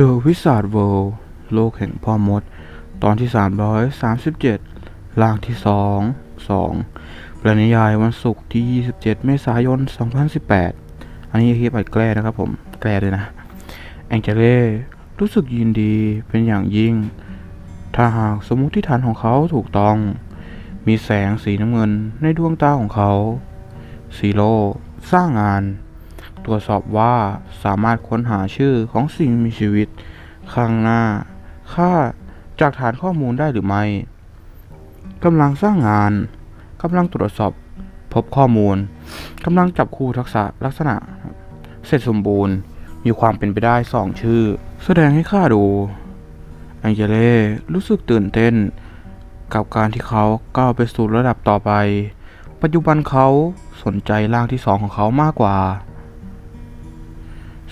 The Wizard World โลกแห่งพ่อมด ตอนที่ 337 ล่างที่ 2 2ประนิยายวันศุกร์ที่ 27 เมษายน 2018 อันนี้คลิปอัดแกล้นะครับผม แกล้เลยนะ แองเจเล่รู้สึกยินดีเป็นอย่างยิ่ง ถ้าหากสมมติฐานของเขาถูกต้อง มีแสงสีน้ำเงินในดวงตาของเขาซีโร่สร้างงาน ตรวจสอบว่าสามารถค้นหาชื่อของสิ่งมีชีวิต ข้างหน้า ค่าจากฐานข้อมูลได้หรือไม่กำลังสร้างงานกำลังตรวจสอบพบข้อมูลกำลังจับคู่ทักษะลักษณะ เสร็จสมบูรณ์ มีความเป็นไปได้สองชื่อ แสดงให้ข้าดูแองเจเล่รู้สึกตื่นเต้น กับการที่เขาก้าวไปสู่ระดับต่อไป ปัจจุบันเขาสนใจร่างที่สองของเขามากกว่า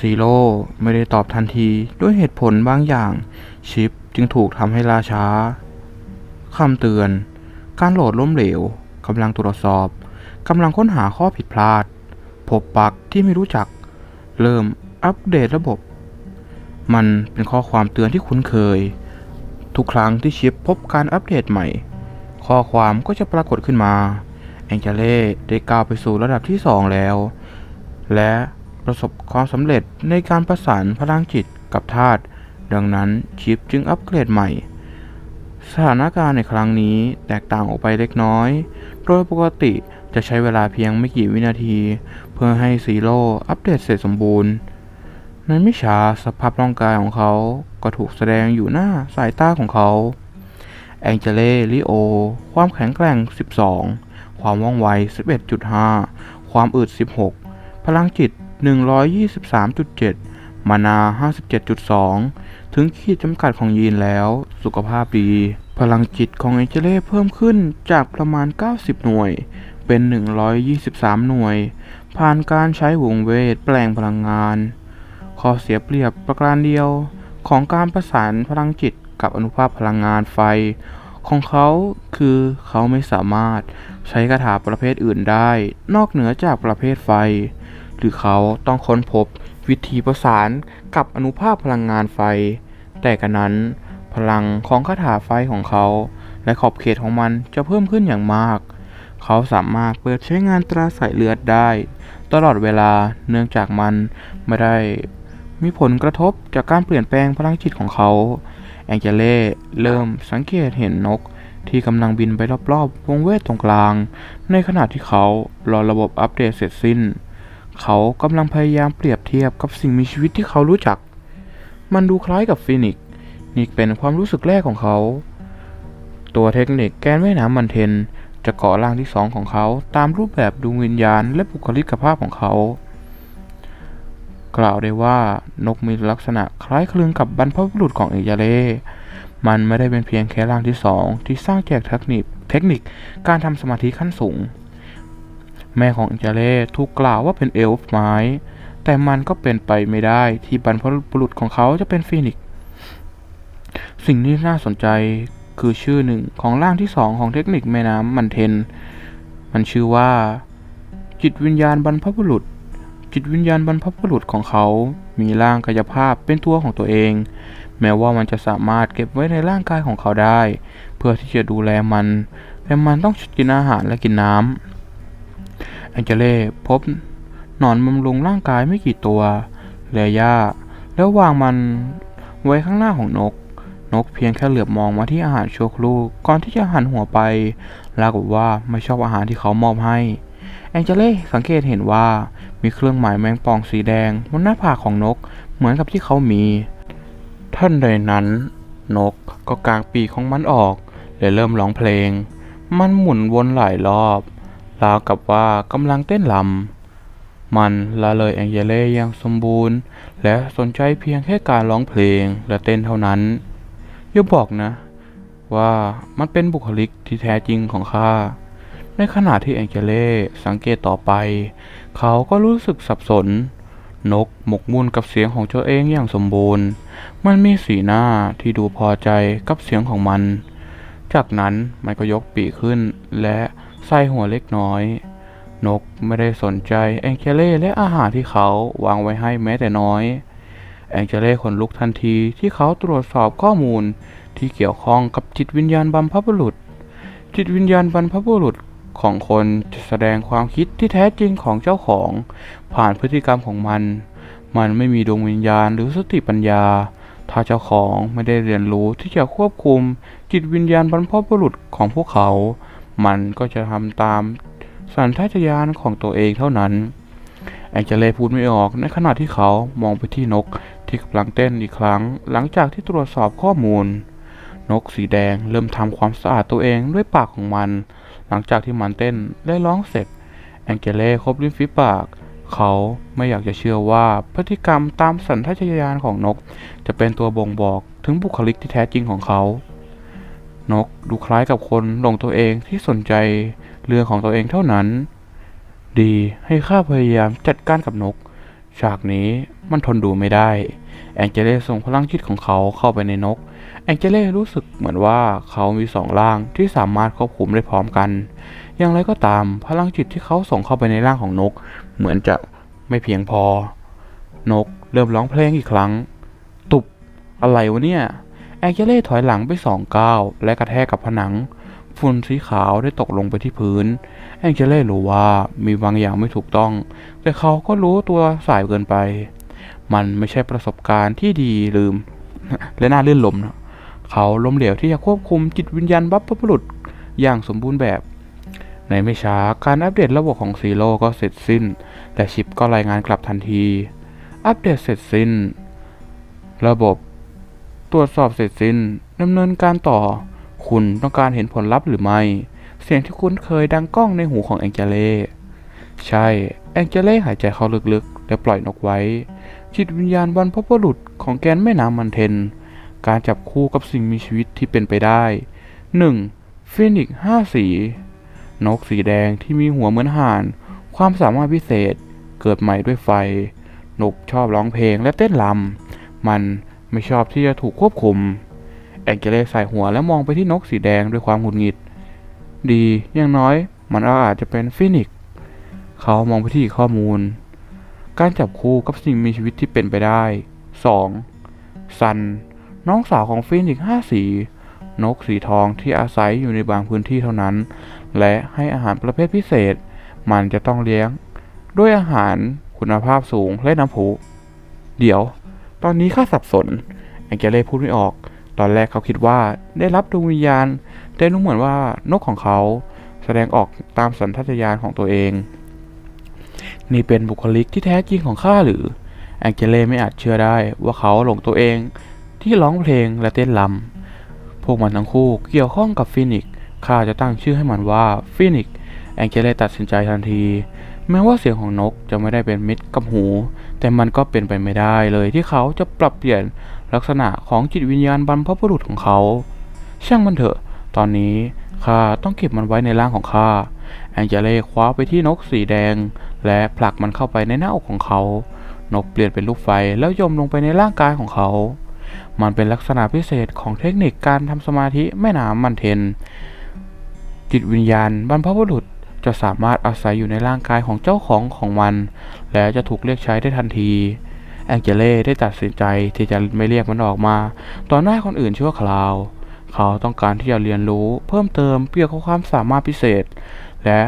ซีโร่ไม่ได้ตอบทันทีด้วยเหตุผลบางอย่าง ชิปจึงถูกทำให้ล่าช้าคำเตือน การโหลดล้มเหลวกำลังตรวจสอบกำลังค้นหาข้อผิดพลาด พบปักที่ไม่รู้จัก เริ่มอัปเดตระบบ มันเป็นข้อความเตือนที่คุ้นเคย ทุกครั้งที่ชิปพบการอัปเดตใหม่ ข้อความก็จะปรากฏขึ้นมา แองเจเล่ได้ก้าวไปสู่ระดับที่ 2 แล้ว และ ประสบความสำเร็จในการประสานพลังจิตกับธาตุดังนั้นชิปจึงอัปเกรดใหม่ สถานการณ์ในครั้งนี้แตกต่างออกไปเล็กน้อย โดยปกติจะใช้เวลาเพียงไม่กี่วินาที เพื่อให้ซีโร่อัปเดตเสร็จสมบูรณ์ ในไม่ช้าสภาพร่างกายของเขาก็ถูกแสดงอยู่หน้าสายตาของเขา แองเจเล่ลิโอ ความแข็งแกร่ง 12 ความว่องไว 11.5 ความอึด16 พลังจิต 123.7 มานา 57.2 ถึงขีดจำกัดของยีนแล้ว สุขภาพดี พลังจิตของแอเจเล่เพิ่มขึ้นจากประมาณ 90 หน่วย เป็น 123 หน่วย ผ่านการใช้วงเวทแปลงพลังงาน ข้อเสียเปรียบประการเดียวของการประสานพลังจิตกับอนุภาคพลังงานไฟ ของเขาคือเขาไม่สามารถใช้คาถาประเภทอื่นได้ นอกเหนือจากประเภทไฟ รือเขาต้องค้นพบวิธีประสานกับอนุภาคพลังงานไฟ แต่กันนั้น พลังของคาถาไฟของเขา และขอบเขตของมันจะเพิ่มขึ้นอย่างมาก เขาสามารถเปิดใช้งานตราสายเลือดได้ ตลอดเวลาเนื่องจากมันไม่ได้ มีผลกระทบจากการเปลี่ยนแปลงพลังจิตของเขา แองเจเล่เริ่มสังเกตเห็นนกที่กำลังบินไปรอบๆ วงเวทตรงกลาง ในขณะที่เขารอระบบอัปเดตเสร็จสิ้น เขากำลังพยายามเปรียบเทียบกับสิ่งมีชีวิตที่เขารู้จัก มันดูคล้ายกับฟินิกซ์นี่เป็นความรู้สึกแรกของเขา ตัวเทคนิคแกนแม่น้ำมันเทน จะเกาะร่างที่สองของเขาตามรูปแบบดวงวิญญาณและบุคลิกภาพของเขา กล่าวได้ว่านกมีลักษณะคล้ายคลึงกับบรรพบุรุษของเอกยาเล่มันไม่ได้เป็นเพียงแค่ร่างที่สองที่สร้างแจกเทคนิคเทคนิคการทำสมาธิขั้นสูง แม่ของเอกยาเล่ถูกกล่าวว่าเป็นเอลฟ์ไม้ แต่มันก็เป็นไปไม่ได้ที่บรรพบุรุษของเขาจะเป็นฟีนิกซ์สิ่งที่น่าสนใจคือชื่อหนึ่งของร่างที่สองของเทคนิคแม่น้ำมันเทน มันชื่อว่า จิตวิญญาณบรรพบุรุษ จิตวิญญาณบรรพบุรุษของเขา มีร่างกายภาพเป็นตัวของตัวเอง แม้ว่ามันจะสามารถเก็บไว้ในร่างกายของเขาได้ เพื่อที่จะดูแลมัน แต่มันต้องกินอาหารและกินน้ำ แองเจเล่พบหนอนบำรุงร่างกายไม่กี่ตัวเหลือหญ้า แล้ววางมันไว้ข้างหน้าของนก นกเพียงแค่เหลือบมองมาที่อาหารชั่วครู่ก่อนที่จะหันหัวไปราวกับว่าไม่ชอบอาหารที่เขามอบให้ แองเจเล่สังเกตเห็นว่ามีเครื่องหมายแมงป่องสีแดงบนหน้าผากของนกเหมือนกับที่เขามี ท่านใดนั้น นกก็กางปีกของมันออกและเริ่มร้องเพลง มันหมุนวนหลายรอบ ราวกับว่ากำลังเต้นลำ มันละเลยแองเจเล่อย่างสมบูรณ์ และสนใจเพียงแค่การร้องเพลงและเต้นเท่านั้น อย่าบอกนะ ว่ามันเป็นบุคลิกที่แท้จริงของข้า ในขณะที่แองเจเล่สังเกตต่อไป เขาก็รู้สึกสับสน นกหมกมุ่นกับเสียงของตัวเองอย่างสมบูรณ์ มันมีสีหน้าที่ดูพอใจกับเสียงของมัน จากนั้นมันก็ยกปีกขึ้นและ ใส่หัวเล็กน้อย นกไม่ได้สนใจแองเจเล่และอาหารที่เขาวางไว้ให้แม้แต่น้อย แองเจเล่ขนลุกทันทีที่เขาตรวจสอบข้อมูลที่เกี่ยวข้องกับจิตวิญญาณบรรพบุรุษ จิตวิญญาณบรรพบุรุษของคนจะแสดงความคิดที่แท้จริงของเจ้าของ ผ่านพฤติกรรมของมัน มันไม่มีดวงวิญญาณหรือสติปัญญา ถ้าเจ้าของไม่ได้เรียนรู้ที่จะควบคุมจิตวิญญาณบรรพบุรุษของพวกเขา มันก็จะทำตามสัญชาตญาณของตัวเองเท่านั้น แองเจเล่พูดไม่ออกในขณะที่เขามองไปที่นกที่กำลังเต้นอีกครั้ง หลังจากที่ตรวจสอบข้อมูล นกสีแดงเริ่มทำความสะอาดตัวเองด้วยปากของมัน หลังจากที่มันเต้นและร้องเสร็จ แองเจเล่คบริมฝีปาก เขาไม่อยากจะเชื่อว่าพฤติกรรมตามสัญชาตญาณของนก จะเป็นตัวบ่งบอกถึงบุคลิกที่แท้จริงของเขา นกดูคล้ายกับคนหลงตัวเองที่สนใจเรื่องของตัวเองเท่านั้น ดีให้ข้าพยายามจัดการกับนก ฉากนี้มันทนดูไม่ได้ แองเจเล่ส่งพลังจิตของเขาเข้าไปในนก แองเจเล่รู้สึกเหมือนว่าเขามีสองร่างที่สามารถควบคุมได้พร้อมกัน อย่างไรก็ตามพลังจิตที่เขาส่งเข้าไปในร่างของนก เหมือนจะไม่เพียงพอ นกเริ่มร้องเพลงอีกครั้ง ตุบอะไรวะเนี่ย แองเจเล่ถอยหลังไปสองก้าวและกระแทกกับผนัง ฝุ่นสีขาวได้ตกลงไปที่พื้น แองเจเล่รู้ว่ามีบางอย่างไม่ถูกต้อง แต่เขาก็รู้ตัวสายเกินไป มันไม่ใช่ประสบการณ์ที่ดีลืม และน่าลื่นลมนะเขาล้มเหลวที่จะควบคุมจิตวิญญาณบัพพบุรุษอย่างสมบูรณ์แบบ ในไม่ช้าการอัปเดตระบบของซีโร่ก็เสร็จสิ้น และชิปก็รายงานกลับทันที อัปเดตเสร็จสิ้น ระบบ ตรวจสอบเสร็จสิ้นดำเนินการต่อ คุณต้องการเห็นผลลัพธ์หรือไม่ เสียงที่คุ้นเคยดังก้องในหูของแองเจเล่ใช่ แองเจเล่หายใจเข้าลึกๆ และปล่อยนกไว้ จิตวิญญาณบรรพบุรุษของแกนแม่น้ำมันเทน การจับคู่กับสิ่งมีชีวิตที่เป็นไปได้ 1. ฟินิกซ์ห้าสี นกสีแดงที่มีหัวเหมือนห่าน ความสามารถพิเศษ เกิดใหม่ด้วยไฟ นกชอบร้องเพลงและเต้นรำมัน ไม่ชอบที่จะถูกควบคุม แองเจเลใส่หัวและมองไปที่นกสีแดงด้วยความหงุดหงิด ดีอย่างน้อยมันอาจจะเป็นฟินิกเขามองไปที่ข้อมูล การจับคู่กับสิ่งมีชีวิตที่เป็นไปได้ 2. ซัน น้องสาวของฟินิกห้าสี นกสีทองที่อาศัยอยู่ในบางพื้นที่เท่านั้น และให้อาหารประเภทพิเศษ มันจะต้องเลี้ยง ด้วยอาหารคุณภาพสูงและน้ำพุเดี๋ยว ตอนนี้ข้าสับสนแองเจเล่พูดไม่ออก ตอนแรกเขาคิดว่าได้รับดวงวิญญาณ แต่ดูเหมือนว่านกของเขาแสดงออกตามสัญชาตญาณของตัวเอง นี่เป็นบุคลิกที่แท้จริงของข้าหรือ แองเจเล่ไม่อาจเชื่อได้ว่าเขาหลงตัวเองที่ร้องเพลงและเต้นรำพวกมันทั้งคู่เกี่ยวข้องกับฟินิกข้าจะตั้งชื่อให้มันว่าฟินิกแองเจเล่ตัดสินใจทันที แม้ว่าเสียงของนกจะไม่ได้เป็นมิตรกับหู แต่มันก็เป็นไปไม่ได้เลยที่เขาจะปรับเปลี่ยนลักษณะของจิตวิญญาณบรรพบุรุษของเขา ช่างมันเถอะ ตอนนี้ข้าต้องเก็บมันไว้ในร่างของข้า แองเจเล่คว้าไปที่นกสีแดง และผลักมันเข้าไปในหน้าอกของเขา นกเปลี่ยนเป็นลูกไฟแล้วยมลงไปในร่างกายของเขา มันเป็นลักษณะพิเศษของเทคนิคการทำสมาธิแม่น้ำมันเทน จิตวิญญาณบรรพบุรุษ จะสามารถอาศัยอยู่ในร่างกายของเจ้าของของมัน และจะถูกเรียกใช้ได้ทันที แองเจเล่ได้ตัดสินใจที่จะไม่เรียกมันออกมาต่อหน้าคนอื่นชั่วคราว เขาต้องการที่จะเรียนรู้เพิ่มเติมเกี่ยวกับความสามารถพิเศษ และ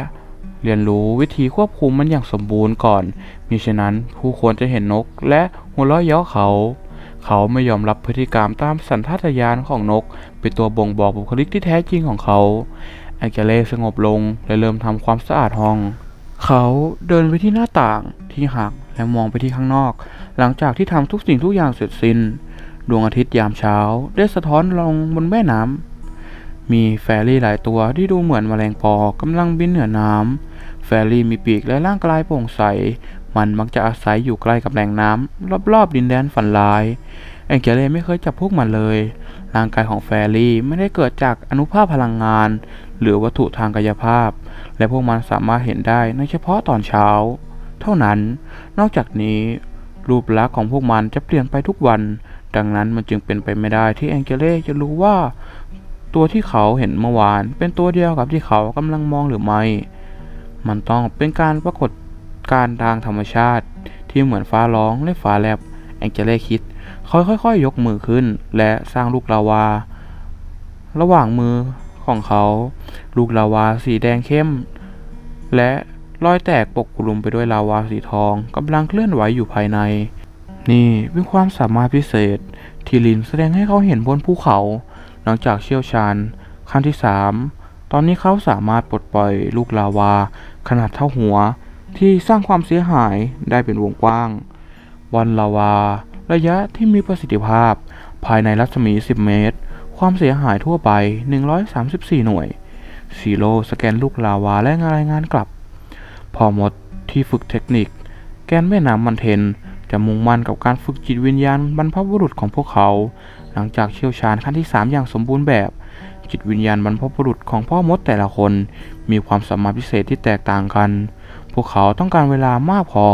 เรียนรู้วิธีควบคุมมันอย่างสมบูรณ์ก่อน มิฉะนั้นผู้ควรจะเห็นนกและหัวเราะเยาะเขา เขาไม่ยอมรับพฤติกรรมตามสัญชาตญาณของนก เป็นตัวบ่งบอกบุคลิกที่แท้จริงของเขา แอเจเล่สงบลงและเริ่มทำความสะอาดห้อง เขาเดินไปที่หน้าต่างที่หักและมองไปที่ข้างนอก หลังจากที่ทำทุกสิ่งทุกอย่างเสร็จสิ้น ดวงอาทิตย์ยามเช้า ได้สะท้อนลงบนแม่น้ำมีแฟรี่หลายตัวที่ดูเหมือนแมลงปอกำลังบินเหนือน้ำแฟรี่มีปีกและร่างกายโปร่งใส มันมักจะอาศัยอยู่ใกล้กับแหล่งน้ำรอบๆดินแดนฝันร้าย แองเจเล่ไม่เคยจับพวกมันเลย ร่างกายของแฟรี่ไม่ได้เกิดจากอนุภาคพลังงาน หรือวัตถุทางกายภาพ และพวกมันสามารถเห็นได้ในเฉพาะตอนเช้า เท่านั้น นอกจากนี้ รูปลักษณ์ของพวกมันจะเปลี่ยนไปทุกวัน ดังนั้นมันจึงเป็นไปไม่ได้ที่แองเจเล่จะรู้ว่า ตัวที่เขาเห็นเมื่อวาน เป็นตัวเดียวกับที่เขากำลังมองหรือไม่ มันต้องเป็นการปรากฏการณ์ทางธรรมชาติ ที่เหมือนฟ้าร้องและฟ้าแลบแองเจเล่คิด เขาค่อยๆยกมือขึ้น และสร้างลูกลาวา ระหว่างมือของเขา ลูกลาวาสีแดงเข้ม และรอยแตกปกคลุมไปด้วยลาวาสีทองกำลังเคลื่อนไหวอยู่ภายใน นี่เป็นความสามารถพิเศษ ที่ลินแสดงให้เขาเห็นบนภูเขาหลังจากเชี่ยวชาญขั้นที่สามตอนนี้เขาสามารถปลดปล่อยลูกลาวา ขนาดเท่าหัวที่สร้างความเสียหายได้เป็นวงกว้าง วันลาวา ระยะที่มีประสิทธิภาพ ภายในรัศมี 10 เมตร ความเสียหายทั่วไป 134 หน่วยซีโร่สแกนลูกลาวาและรายงานกลับ พอหมดที่ฝึกเทคนิค แกนแม่น้ำมันเทน จะมุ่งมั่นกับการฝึกจิตวิญญาณบรรพบุรุษของพวกเขา หลังจากเชี่ยวชาญขั้นที่ 3 อย่างสมบูรณ์แบบ จิตวิญญาณบรรพบุรุษของพ่อมดแต่ละคน มีความสามารถพิเศษที่แตกต่างกัน พวกเขาต้องการเวลามากพอ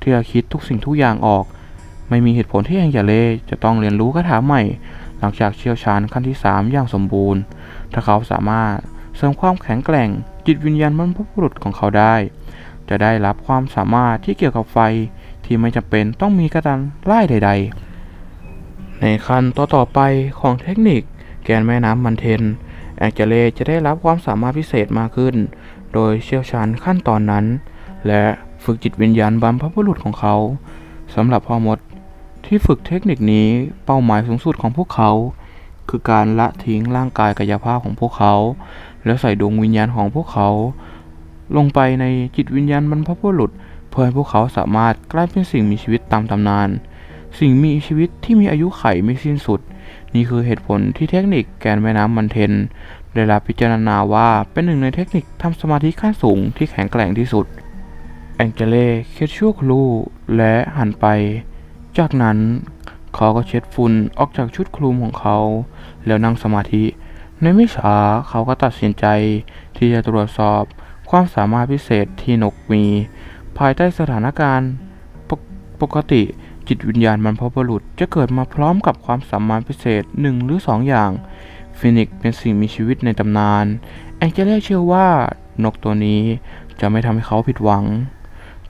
ที่จะคิดทุกสิ่งทุกอย่างออก ไม่มีเหตุผลที่แองเจเลจะต้องเรียนรู้คาถาใหม่ หลังจากเชี่ยวชาญขั้นที่ 3 อย่างสมบูรณ์ ถ้าเขาสามารถเสริมความแข็งแกร่ง จิตวิญญาณบรรพบุรุษของเขาได้ จะได้รับความสามารถที่เกี่ยวกับไฟที่ไม่จำเป็นต้องมีกระดานไล่ใด ๆ ในขั้นต่อต่อไปของเทคนิค แกนแม่น้ำมันเทน แองเจเลจะได้รับความสามารถพิเศษมากขึ้น โดยเชี่ยวชาญขั้นตอนนั้น และฝึกจิตวิญญาณบรรพบุรุษของเขาสำหรับพ่อมด ที่ฝึกเทคนิคนี้เป้าหมายสูงสุดของพวกเขา คือการละทิ้งร่างกายกายภาพของพวกเขา แล้วใส่ดวงวิญญาณของพวกเขา ลงไปในจิตวิญญาณบรรพบุรุษ เพื่อให้พวกเขาสามารถกลายเป็นสิ่งมีชีวิตตามตำนาน สิ่งมีชีวิตที่มีอายุไขไม่สิ้นสุด นี่คือเหตุผลที่เทคนิคแกนแม่น้ำมันเทน ได้รับพิจารณาว่าเป็นหนึ่งในเทคนิคทำสมาธิขั้นสูงที่แข็งแกร่งที่สุดแองเจเล่เคิดชั่วครู่และหันไป จากนั้นเขาก็เช็ดฝุ่นออกจากชุดคลุมของเขา แล้วนั่งสมาธิ ในไม่ช้าเขาก็ตัดสินใจที่จะตรวจสอบความสามารถพิเศษที่นกมี ภายใต้สถานการณ์ปกปกติจิตวิญญาณบรรพบุรุษจะเกิดมาพร้อมกับความสามารถพิเศษหนึ่งหรือสองอย่างฟินิกเป็นสิ่งมีชีวิตในตำนาน แองเจเล่เชื่อว่านกตัวนี้จะไม่ทำให้เขาผิดหวัง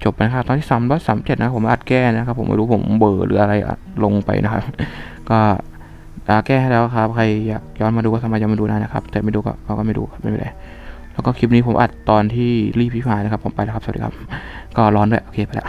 จบไปนะครับตอนที่สามร้อยสามเจ็ดนะผมอัดแก้นะครับ ผมไม่รู้ผมเบอร์หรืออะไรอัดลงไปนะครับ ก็อ่าแก้ให้แล้วครับ ใครอยากย้อนมาดูก็สามารถย้อนมาดูได้นะครับ แต่ไม่ดูก็เขาก็ไม่ดูครับไม่เป็นไรแล้วก็คลิปนี้ผมอัดตอนที่รีบพิพายนะครับ ผมไปแล้วครับ สวัสดีครับ ก็ร้อนด้วยโอเคไปแล้ว